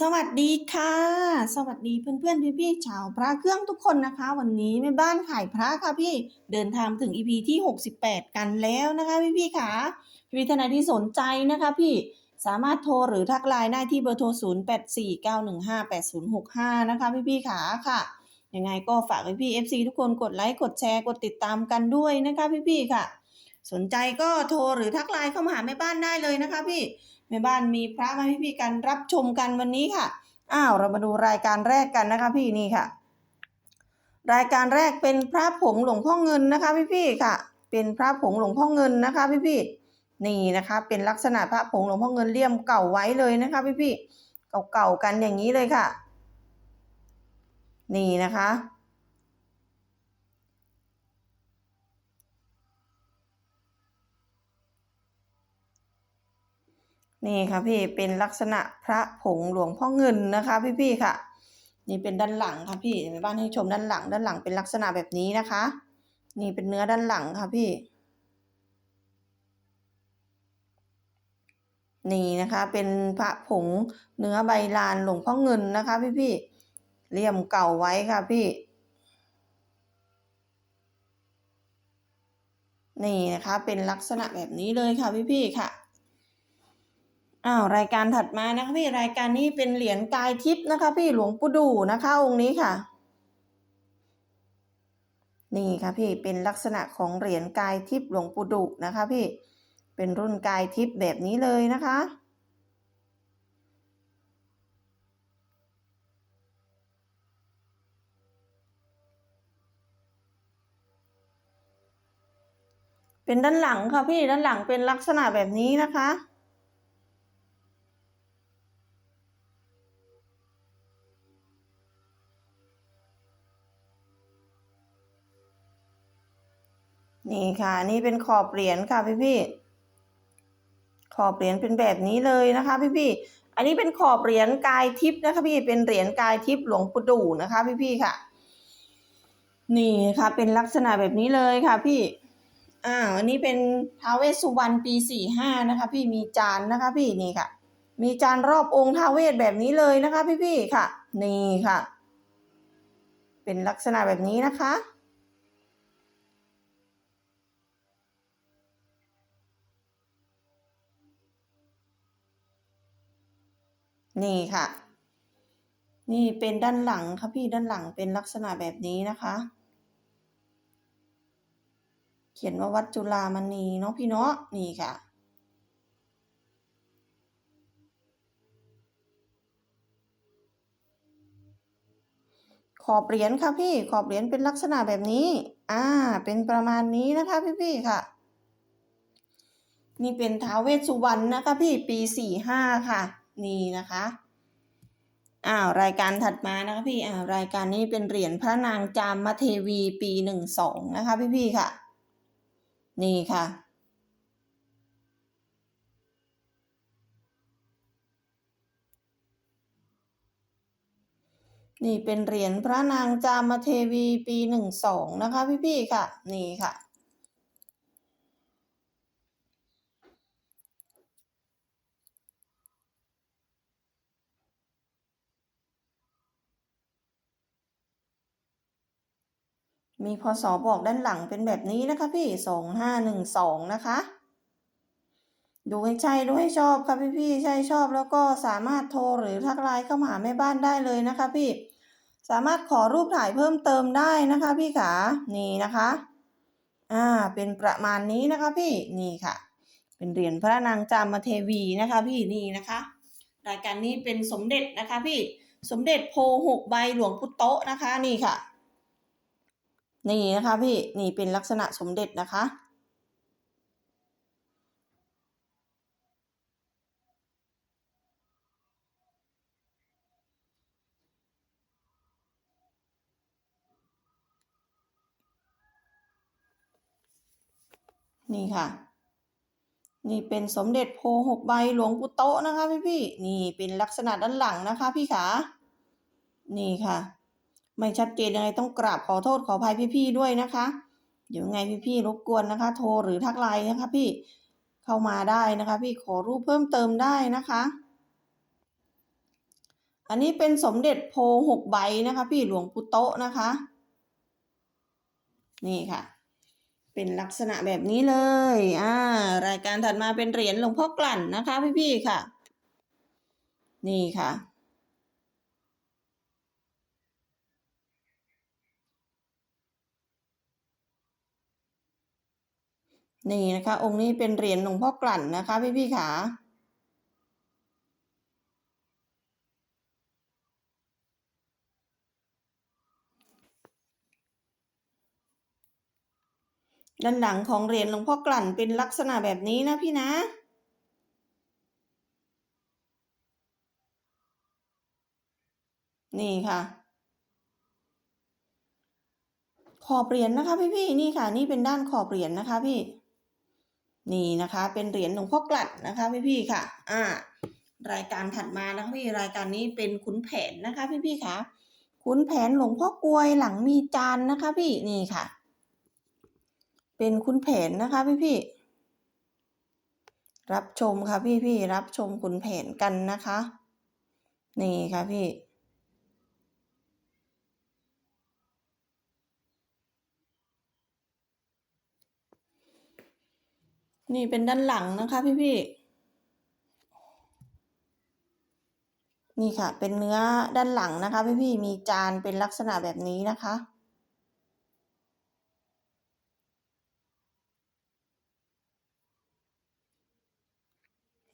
สวัสดีค่ะ สวัสดีเพื่อนๆพี่ๆชาวพระเครื่องทุกคนนะคะ วันนี้แม่บ้านขายพระค่ะพี่เดินทางถึง EP ที่ 68 กันแล้วนะคะพี่ๆค่ะพี่ๆท่านใดที่สนใจนะคะพี่สามารถโทรหรือทักไลน์ได้ที่เบอร์โทร 0849158065 นะคะพี่ๆค่ะค่ะยังไงก็ฝากพี่ๆ FC ทุกคนกดไลค์กดแชร์กดติดตามกันด้วยนะคะพี่ๆค่ะ สนใจก็โทรหรือทักไลน์เข้ามาหาแม่บ้านได้เลยนะคะพี่ แม่บ้านมีพระมาให้พี่กันรับชมกันวันนี้ค่ะ อ้าวเรามาดูรายการแรกกันนะคะพี่นี่ค่ะ รายการแรกเป็นพระผงหลวงพ่อเงินนะคะพี่พี่ค่ะ เป็นพระผงหลวงพ่อเงินนะคะพี่พี่นี่นะคะเป็นลักษณะพระผงหลวงพ่อเงินเลี่ยมเก่าไว้เลยนะคะพี่พี่เก่าๆกันอย่างนี้เลยค่ะ นี่นะคะ นี่ค่ะพี่เป็นลักษณะพระผงหลวงพ่อเงินนะคะพี่พี่ๆค่ะ นี่เป็นด้านหลังค่ะพี่ในบ้านให้ชมด้านหลัง ด้านหลังเป็นลักษณะแบบนี้นะคะ นี่เป็นเนื้อด้านหลังค่ะพี่ นี่นะคะเป็นพระผงเนื้อใบลานหลวงพ่อเงินนะคะ พี่พี่ๆเลี่ยมเก่าไว้ค่ะพี่นี่นะคะเป็นลักษณะแบบนี้เลยค่ะพี่พี่ๆค่ะ อ้าวรายการถัดมานะคะพี่รายการนี้เป็นเหรียญกายทิพย์นะคะ พี่หลวงปู่ดูนะคะ องค์นี้ค่ะ นี่ค่ะพี่เป็นลักษณะของเหรียญกายทิพย์หลวงปู่ดุนะคะ พี่เป็นรุ่นกายทิพย์แบบนี้เลยนะคะ เป็นด้านหลังค่ะพี่ด้านหลังเป็นลักษณะแบบนี้นะคะ นี่ค่ะ นี่เป็นขอบเหรียญค่ะพี่พี่ขอบเหรียญเป็นแบบนี้เลยนะคะพี่พี่อันนี้เป็นขอบเหรียญกายทิพย์นะคะพี่เป็นเหรียญกายทิพย์หลวงปู่ดูนะคะ พี่พี่ค่ะ นี่ค่ะ เป็นลักษณะแบบนี้เลยค่ะ พี่อ้าวอันนี้เป็นท้าวเวสสุวรรณปีสี่ห้านะคะ พี่มีจานนะคะ พี่นี่ค่ะ มีจานรอบองค์ท้าวเวสแบบนี้เลยนะคะ พี่พี่ค่ะ นี่ค่ะ เป็นลักษณะแบบนี้นะคะ นี่ค่ะ นี่เป็นด้านหลังค่ะพี่ด้านหลังเป็นลักษณะแบบนี้นะคะ เขียนว่าวัดจุฬามณีเนาะพี่เนาะนี่ค่ะขอบเหรียญค่ะพี่ขอบเหรียญเป็นลักษณะแบบนี้ อ่า เป็นประมาณนี้นะคะพี่พี่ๆค่ะ นี่เป็นท้าวเวสสุวรรณนะคะพี่ปีสี่ห้าค่ะ นี่นะคะอ้าวรายการถัดมานะคะพี่อ่ารายการนี้เป็นเหรียญพระนางจามเทวีปีหนึ่งสองนะคะพี่พี่ค่ะ นี่ค่ะ นี่เป็นเหรียญพระนางจามเทวีปีหนึ่งสองนะคะพี่พี่ค่ะ นี่ค่ะ มีพศบอกด้านหลังเป็นแบบนี้นะคะพี่สองห้าหนึ่งสองนะคะ ดูให้ใช่ดูให้ชอบค่ะพี่พี่ๆใช่ชอบแล้วก็สามารถโทรหรือทักไลน์เข้ามาหาแม่บ้านได้เลยนะคะพี่ สามารถขอรูปถ่ายเพิ่มเติมได้นะคะพี่ขานี่นะคะ อ่า เป็นประมาณนี้นะคะพี่ นี่ค่ะ เป็นเหรียญพระนางจามเทวีนะคะพี่นี่นะคะ รายการนี้เป็นสมเด็จนะคะพี่ สมเด็จโพหกใบหลวงพุโตนะคะนี่ค่ะ นี่นะคะพี่นี่เป็นลักษณะสมเด็จนะคะ นี่ค่ะ นี่เป็นสมเด็จโพหกใบหลวงปู่โตนะคะพี่พี่นี่เป็นลักษณะด้านหลังนะคะพี่ขานี่ค่ะ ไม่ชัดเจนยังไงต้องกราบขอโทษขออภัยพี่ๆด้วยนะคะ เดี๋ยวไงพี่ๆรบกวนนะคะ โทรหรือทักไลน์นะคะพี่เข้ามาได้นะคะ พี่ขอรูปเพิ่มเติมได้นะคะ อันนี้เป็นสมเด็จโพหกใบนะคะ พี่หลวงปู่โตะนะคะ นี่ค่ะ เป็นลักษณะแบบนี้เลยอ่ารายการถัดมาเป็นเหรียญหลวงพ่อกลั่นนะคะ พี่ๆค่ะ นี่ค่ะ นี่นะคะ องค์นี้เป็นเหรียญหลวงพ่อกลั่นนะคะ พี่ๆค่ะด้านหลังของเหรียญหลวงพ่อกลั่นเป็นลักษณะแบบนี้นะพี่นะ นี่ค่ะ ขอบเหรียญนะคะพี่พี่นี่ค่ะ นี่เป็นด้านขอบเหรียญนะคะพี่ นี่นะคะ เป็นเหรียญหลวงพ่อกลั่นะคะพี่พี่ค่ะ อ่ารายการถัดมานะคะพี่รายการนี้เป็นขุนแผนนะคะ พี่พี่ค่ะขุนแผนหลวงพ่อกลวยหลังมีจานนะคะ พี่นี่ค่ะ เป็นขุนแผนนะคะ พี่พี่รับชมค่ะพี่พี่รับชมขุนแผนกันนะคะ นี่ค่ะพี่ นี่เป็นด้านหลังนะคะพี่พี่ๆนี่ค่ะ เป็นเนื้อด้านหลังนะคะ พี่พี่ๆมีจานเป็นลักษณะแบบนี้นะคะ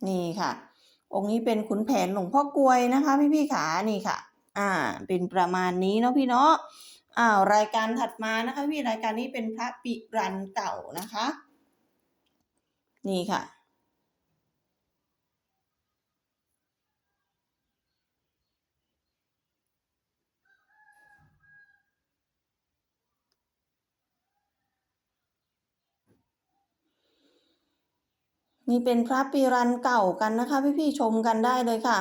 นี่ค่ะ องค์นี้เป็นขุนแผนหลวงพ่อกลวยนะคะ พี่พี่ๆขานี่ค่ะ อ่า เป็นประมาณนี้เนาะพี่เนาะอ้าวรายการถัดมานะคะ พี่รายการนี้เป็นพระปิรันเก่านะคะ นี่ค่ะ นี่เป็นพระปีรันเก่ากันนะคะ พี่ๆชมกันได้เลยค่ะ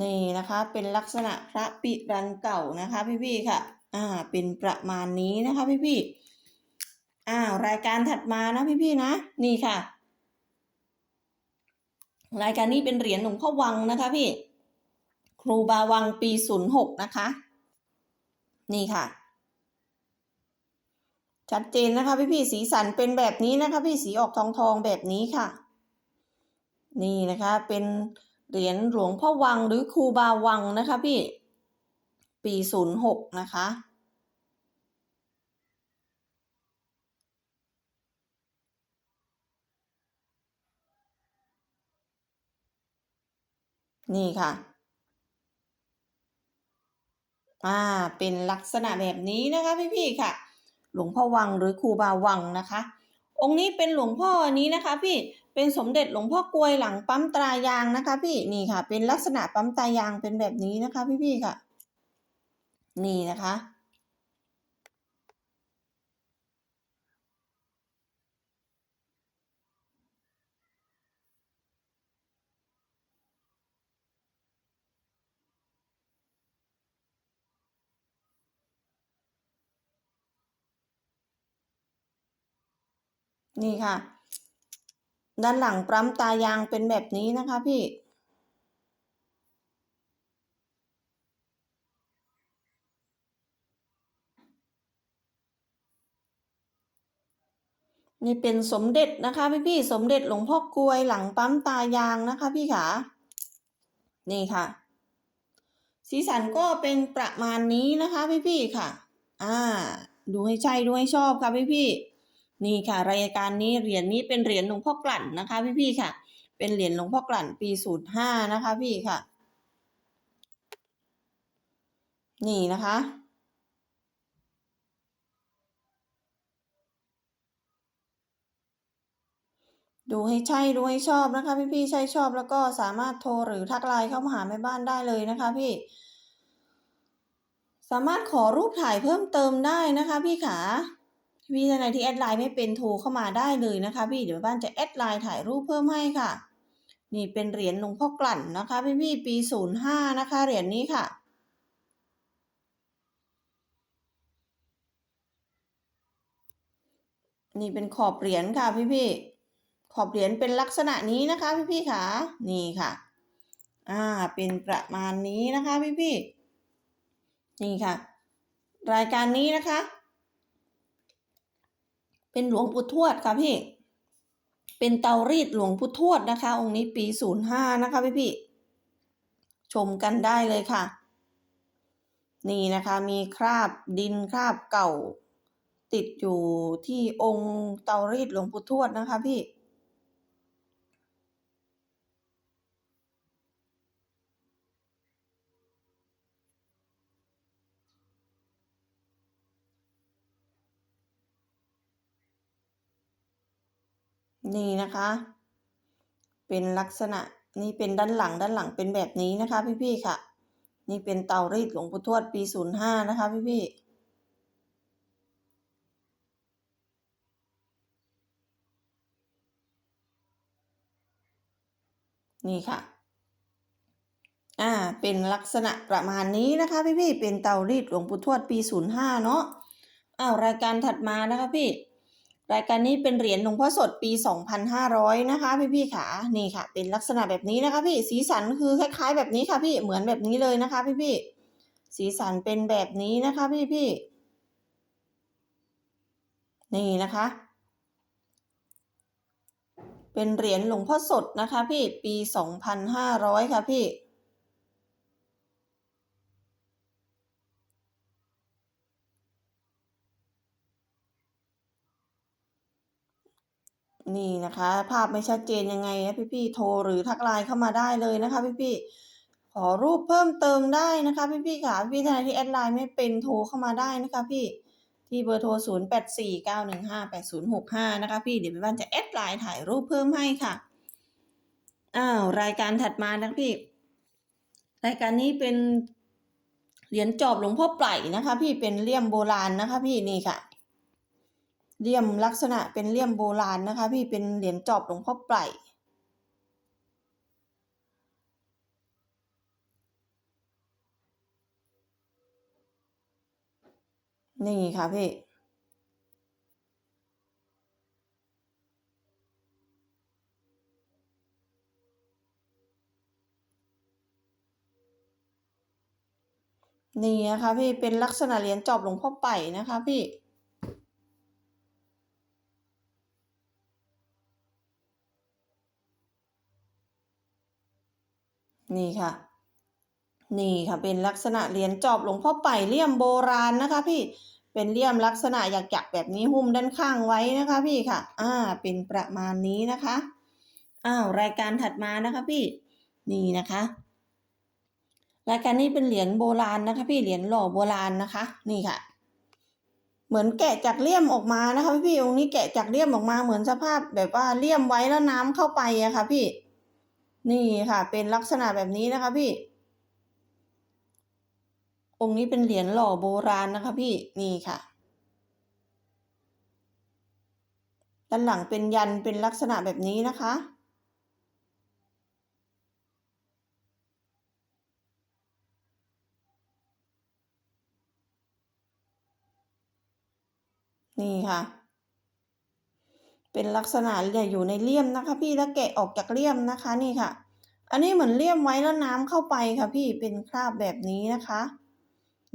นี่นะคะเป็นลักษณะพระปิรันเก่านะคะ พี่ๆค่ะ อ่าเป็นประมาณนี้นะคะ พี่ๆ อ่าวรายการถัดมานะพี่ๆนะ นี่ค่ะ รายการนี้เป็นเหรียญหลวงพ่อวังนะคะพี่ ครูบาวังปีศูนย์หกนะคะ นี่ค่ะ ชัดเจนนะคะพี่พี่ๆสีสันเป็นแบบนี้นะคะ พี่สีออกทองทองๆแบบนี้ค่ะ นี่นะคะเป็นเหรียญหลวงพ่อวังหรือครูบาวังนะคะพี่ ปีศูนย์หกนะคะ นี่ค่ะ อ่า เป็นลักษณะแบบนี้นะคะพี่ๆค่ะ หลวงพ่อวังหรือครูบาวังนะคะ องค์นี้เป็นหลวงพ่ออันนี้นะคะพี่ เป็นสมเด็จหลวงพ่อกลวยหลังปั๊มตรายางนะคะพี่ นี่ค่ะ เป็นลักษณะปั๊มตรายางเป็นแบบนี้นะคะพี่ๆค่ะ นี่นะคะ นี่ค่ะ ด้านหลังปั๊มตายางเป็นแบบนี้นะคะพี่ นี่เป็นสมเด็จนะคะพี่พี่สมเด็จหลวงพ่อกลวยหลังปั๊มตายางนะคะพี่ขานี่ค่ะ สีสันก็เป็นประมาณนี้นะคะพี่พี่ค่ะ อ่า ดูให้ใช่ดูให้ชอบค่ะพี่พี่ นี่ค่ะ รายการนี้เหรียญนี้เป็นเหรียญหลวงพ่อกลั่นนะคะ พี่ๆค่ะ เป็นเหรียญหลวงพ่อกลั่นปีศูนย์ห้านะคะ พี่ค่ะ นี่นะคะดูให้ใช่ดูให้ชอบนะคะพี่พี่ๆใช่ชอบแล้วก็สามารถโทรหรือทักไลน์เข้ามาหาแม่บ้านได้เลยนะคะพี่ สามารถขอรูปถ่ายเพิ่มเติมได้นะคะพี่ขา พี่ท่านใดที่แอดไลน์ไม่เป็นโทรเข้ามาได้เลยนะคะ พี่เดี๋ยวบ้านจะแอดไลน์ถ่ายรูปเพิ่มให้ค่ะ นี่เป็นเหรียญหลวงพ่อกลั่นนะคะ พี่พี่ปีศูนย์ห้านะคะเหรียญนี้ค่ะนี่เป็นขอบเหรียญค่ะพี่พี่ขอบเหรียญเป็นลักษณะนี้นะคะ พี่ๆค่ะนี่ค่ะ อ่าเป็นประมาณนี้นะคะ พี่ๆนี่ค่ะ รายการนี้นะคะ เป็นหลวงปู่ทวดค่ะพี่ เป็นเตารีดหลวงปู่ทวดนะคะ องค์นี้ปีศูนย์ห้านะคะพี่พี่ๆชมกันได้เลยค่ะ นี่นะคะมีคราบดินคราบเก่า ติดอยู่ที่องค์เตารีดหลวงปู่ทวดนะคะพี่ นี่นะคะ เป็นลักษณะนี่เป็นด้านหลังด้านหลังเป็นแบบนี้นะคะ พี่ๆค่ะ นี่เป็นเตารีดหลวงปู่ทวดปีศูนย์ห้านะคะ พี่ๆนี่ค่ะ อ่า เป็นลักษณะประมาณนี้นะคะพี่ๆเป็นเตารีดหลวงปู่ทวดปีศูนย์ห้าเนาะอ้าวรายการถัดมานะคะพี่ รายการนี้เป็นเหรียญหลวงพ่อสดปี 2,500 นะคะ พี่ๆค่ะนี่ค่ะ เป็นลักษณะแบบนี้นะคะ พี่สีสันคือคล้าย ๆ แบบนี้ค่ะ พี่เหมือนแบบนี้เลยนะคะ พี่ๆสีสันเป็นแบบนี้นะคะ พี่ๆนี่นะคะ เป็นเหรียญหลวงพ่อสดนะคะ พี่ปี 2,500 ค่ะพี่ นี่นะคะ ภาพไม่ชัดเจนยังไงนะพี่ๆโทรหรือทักไลน์เข้ามาได้เลยนะคะพี่ๆขอรูปเพิ่มเติมได้นะคะพี่ๆค่ะพี่ทนายที่แอดไลน์ไม่เป็นโทรเข้ามาได้นะคะพี่ที่เบอร์โทร 0 8 4 9 1 5 8 0 6 5 นะคะพี่เดี๋ยวพี่บ้านจะแอดไลน์ถ่ายรูปเพิ่มให้ค่ะอ้าวรายการถัดมานะพี่ รายการนี้เป็นเหรียญจอบหลวงพ่อไพรนะคะ พี่เป็นเลี่ยมโบราณนะคะ พี่นี่ค่ะ เลี่ยมลักษณะเป็นเลี่ยมโบราณนะคะ พี่เป็นเหรียญจอบหลวงพ่อไพรนี่ค่ะพี่ นี่นะคะพี่เป็นลักษณะเหรียญจอบหลวงพ่อไป่นะคะพี่ นี่ค่ะ นี่ค่ะเป็นลักษณะเหรียญจอบหลวงพ่อไป่เลี่ยมโบราณนะคะ พี่เป็นเลี่ยมลักษณะหยักๆแบบนี้หุ้มด้านข้างไว้นะคะ พี่ค่ะ อ่า เป็นประมาณนี้นะคะ อ้าวรายการถัดมานะคะพี่ นี่นะคะ รายการนี้เป็นเหรียญโบราณนะคะ พี่เหรียญหล่อโบราณนะคะ นี่ค่ะ เหมือนแกะจากเลี่ยมออกมานะคะ พี่องค์นี้แกะจากเลี่ยมออกมาเหมือนสภาพแบบว่าเลี่ยมไว้แล้วน้ำเข้าไปอะค่ะพี่ นี่ค่ะ เป็นลักษณะแบบนี้นะคะพี่ องค์นี้เป็นเหรียญหล่อโบราณนะคะพี่ นี่ค่ะ ด้านหลังเป็นยันเป็นลักษณะแบบนี้นะคะนี่ค่ะ เป็นลักษณะเนี่ยอยู่ในเลี่ยมนะคะพี่แล้วแกะออกจากเลี่ยมนะคะนี่ค่ะ อันนี้เหมือนเลี่ยมไว้แล้วน้ำเข้าไปค่ะพี่เป็นคราบแบบนี้นะคะ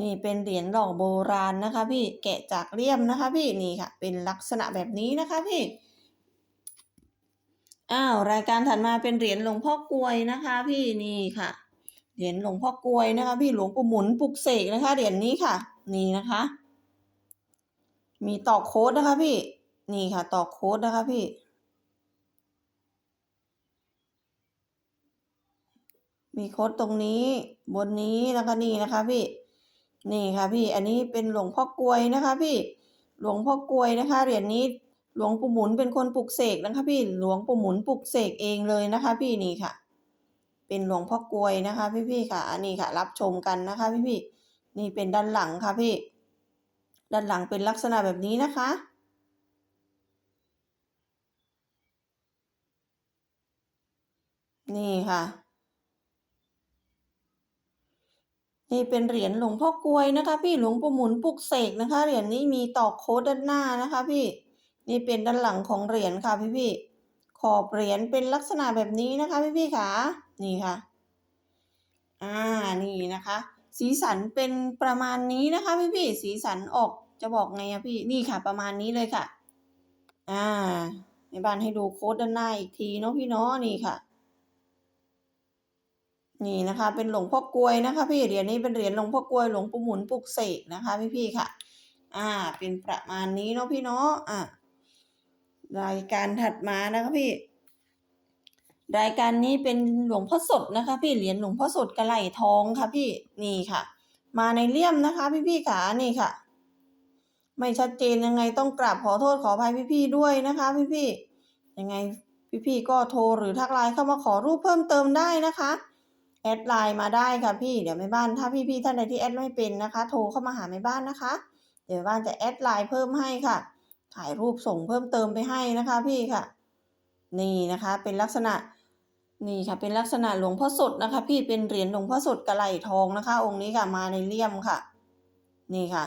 นี่เป็นเหรียญหล่อโบราณนะคะ พี่แกะจากเลี่ยมนะคะ พี่นี่ค่ะ เป็นลักษณะแบบนี้นะคะพี่อ้าวรายการถัดมาเป็นเหรียญหลวงพ่อกลวยนะคะ พี่นี่ค่ะเหรียญหลวงพ่อกลวยนะคะ พี่หลวงปู่หมุนปลุกเสกนะคะเหรียญนี้ค่ะ นี่นะคะ มีตอกโค้ดนะคะพี่ นี่ค่ะต่อโค้ดนะคะพี่ มีโค้ดตรงนี้บนนี้แล้วก็นี่นะคะพี่ นี่ค่ะพี่อันนี้เป็นหลวงพ่อกลวยนะคะพี่หลวงพ่อกลวยนะคะเหรียญนี้หลวงปู่หมุนเป็นคนปลุกเสกนะคะพี่หลวงปู่หมุนปลุกเสกเองเลยนะคะพี่นี่ค่ะ เป็นหลวงพ่อกลวยนะคะ พี่ๆค่ะอันนี้ค่ะ รับชมกันนะคะ พี่ๆนี่เป็นด้านหลังค่ะพี่ ด้านหลังเป็นลักษณะแบบนี้นะคะ นี่ค่ะ นี่เป็นเหรียญหลวงพ่อกลวยนะคะ พี่หลวงปู่หมุนปลุกเสกนะคะ เหรียญนี้มีตอกโค้ดด้านหน้านะคะ พี่นี่เป็นด้านหลังของเหรียญค่ะ พี่พี่ขอบเหรียญเป็นลักษณะแบบนี้นะคะ พี่ๆค่ะนี่ค่ะ อ่านี่นะคะ สีสันเป็นประมาณนี้นะคะ พี่ๆสีสันออกจะบอกไงอะพี่นี่ค่ะ ประมาณนี้เลยค่ะ อ่าในบ้านให้ดูโค้ดด้านหน้าอีกทีเนาะพี่เนาะนี่ค่ะ นี่นะคะ เป็นหลวงพ่อกลวยนะคะ พี่เหรียญนี้เป็นเหรียญหลวงพ่อกลวยหลวงปู่หมุนปลุกเสกนะคะ พี่ๆค่ะ อ่า เป็นประมาณนี้เนาะพี่เนาะอ่ารายการถัดมานะคะพี่ รายการนี้เป็นหลวงพ่อสดนะคะ พี่เหรียญหลวงพ่อสดกระไหลทองค่ะพี่นี่ค่ะ มาในเลี่ยมนะคะ พี่ๆขานี่ค่ะ ไม่ชัดเจนยังไงต้องกราบขอโทษขออภัยพี่ๆด้วยนะคะ พี่ๆยังไงพี่ๆก็โทรหรือทักไลน์เข้ามาขอรูปเพิ่มเติมได้นะคะ แอดไลน์มาได้ค่ะพี่เดี๋ยวแม่บ้านถ้าพี่ๆท่านใดที่แอดไม่เป็นนะคะ โทรเข้ามาหาแม่บ้านนะคะ เดี๋ยวแม่บ้านจะแอดไลน์เพิ่มให้ค่ะถ่ายรูปส่งเพิ่มเติมไปให้นะคะ พี่ค่ะ นี่นะคะเป็นลักษณะนี่ค่ะเป็นลักษณะหลวงพ่อสดนะคะ พี่เป็นเหรียญหลวงพ่อสดกระไหลทองนะคะ องค์นี้ค่ะมาในเลี่ยมค่ะ นี่ค่ะ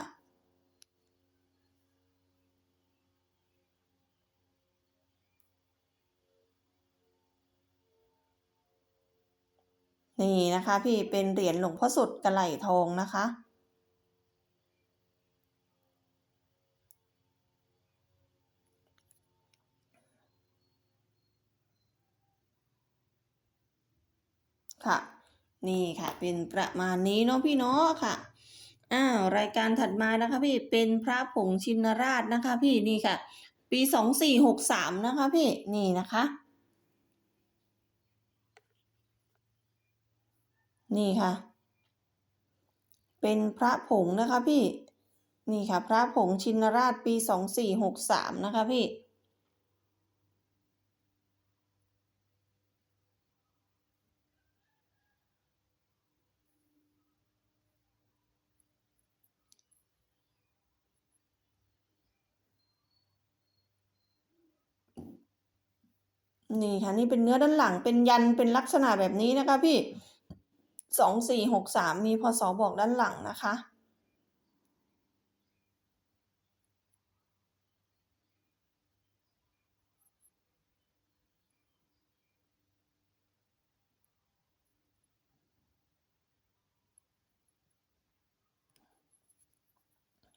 นี่นะคะพี่เป็นเหรียญหลวงพ่อสุดกระไหลทองนะคะ ค่ะ นี่ค่ะเป็นประมาณนี้เนาะพี่เนาะค่ะอ้าวรายการถัดมานะคะพี่เป็นพระผงชินราชนะคะ พี่นี่ค่ะ ปีสองสี่หกสามนะคะพี่นี่นะคะ นี่ค่ะ เป็นพระผงนะคะพี่ นี่ค่ะ พระผงชินราชปีสองสี่หกสามนะคะพี่ นี่ค่ะ นี่เป็นเนื้อด้านหลังเป็นยันเป็นลักษณะแบบนี้นะคะพี่ สองสี่หกสามมีพศบอกด้านหลังนะคะ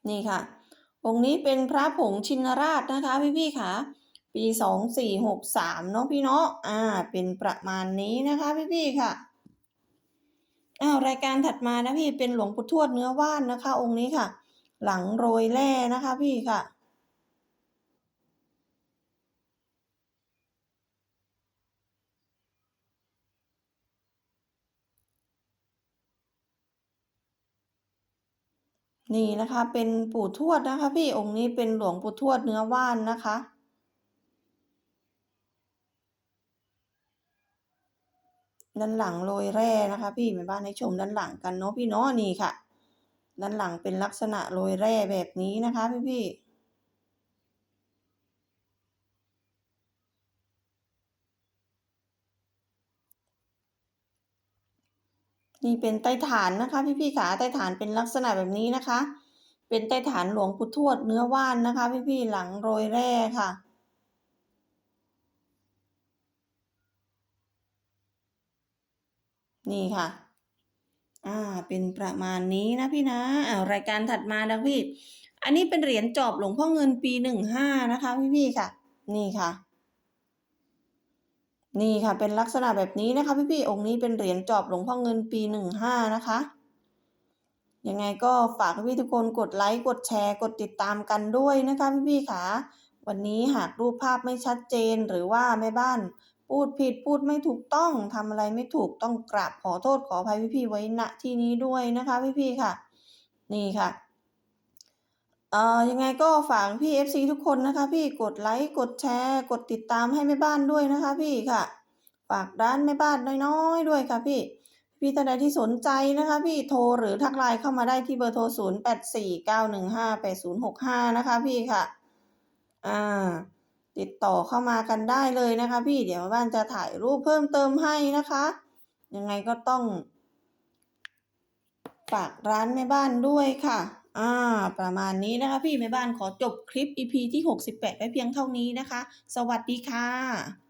นี่ค่ะ องค์นี้เป็นพระผงชินราชนะคะ พี่ๆค่ะ ปีสองสี่หกสามเนาะพี่เนาะอ่า เป็นประมาณนี้นะคะพี่ๆค่ะ อ้าวรายการถัดมานะพี่เป็นหลวงปู่ทวดเนื้อว่านนะคะ องค์นี้ค่ะ หลังโรยแร่นะคะ พี่ค่ะนี่นะคะเป็นปู่ทวดนะคะ พี่องค์นี้เป็นหลวงปู่ทวดเนื้อว่านนะคะ ด้านหลังโรยแร่นะคะ พี่แม่บ้านให้ชมด้านหลังกันเนาะพี่เนาะนี่ค่ะ ด้านหลังเป็นลักษณะโรยแร่แบบนี้นะคะ พี่พี่นี่เป็นใต้ฐานนะคะ พี่พี่ขาใต้ฐานเป็นลักษณะแบบนี้นะคะ เป็นใต้ฐานหลวงปู่ทวดเนื้อว่านนะคะ พี่พี่หลังโรยแร่ค่ะ นี่ค่ะ อ่า เป็นประมาณนี้นะพี่นะอ่ารายการถัดมานะพี่ อันนี้เป็นเหรียญจอบหลวงพ่อเงินปีหนึ่งห้านะคะ พี่พี่ค่ะ นี่ค่ะ นี่ค่ะ เป็นลักษณะแบบนี้นะคะ พี่พี่องค์นี้เป็นเหรียญจอบหลวงพ่อเงินปีหนึ่งห้านะคะยังไงก็ฝากพี่ทุกคนกดไลค์กดแชร์กดติดตามกันด้วยนะคะพี่พี่ค่ะ วันนี้หากรูปภาพไม่ชัดเจนหรือว่าแม่บ้าน พูดผิดพูดไม่ถูกต้องทำอะไรไม่ถูกต้องกราบขอโทษขออภัยพี่ๆไว้ณที่นี้ด้วยนะคะพี่ๆค่ะ นี่ค่ะเอ่อยังไงก็ฝากพี่ FC ทุกคนนะคะ พี่กดไลค์กดแชร์ กดติดตามให้แม่บ้านด้วยนะคะ พี่ค่ะ ฝากร้านแม่บ้านน้อยๆด้วยค่ะพี่ พี่ท่านใดที่สนใจนะคะ พี่โทรหรือทักไลน์เข้ามาได้ที่เบอร์โทร 0 8 4 9 1 5 8 0 6 5 นะคะ พี่ค่ะ อ่า ติดต่อเข้ามากันได้เลยนะคะ พี่เดี๋ยวบ้านจะถ่ายรูปเพิ่มเติมให้นะคะ ยังไงก็ต้องฝากร้านแม่บ้านด้วยค่ะ อ่า ประมาณนี้นะคะ พี่แม่บ้านขอจบคลิป EP ที่ 68ไว้เพียงเท่านี้นะคะ สวัสดีค่ะ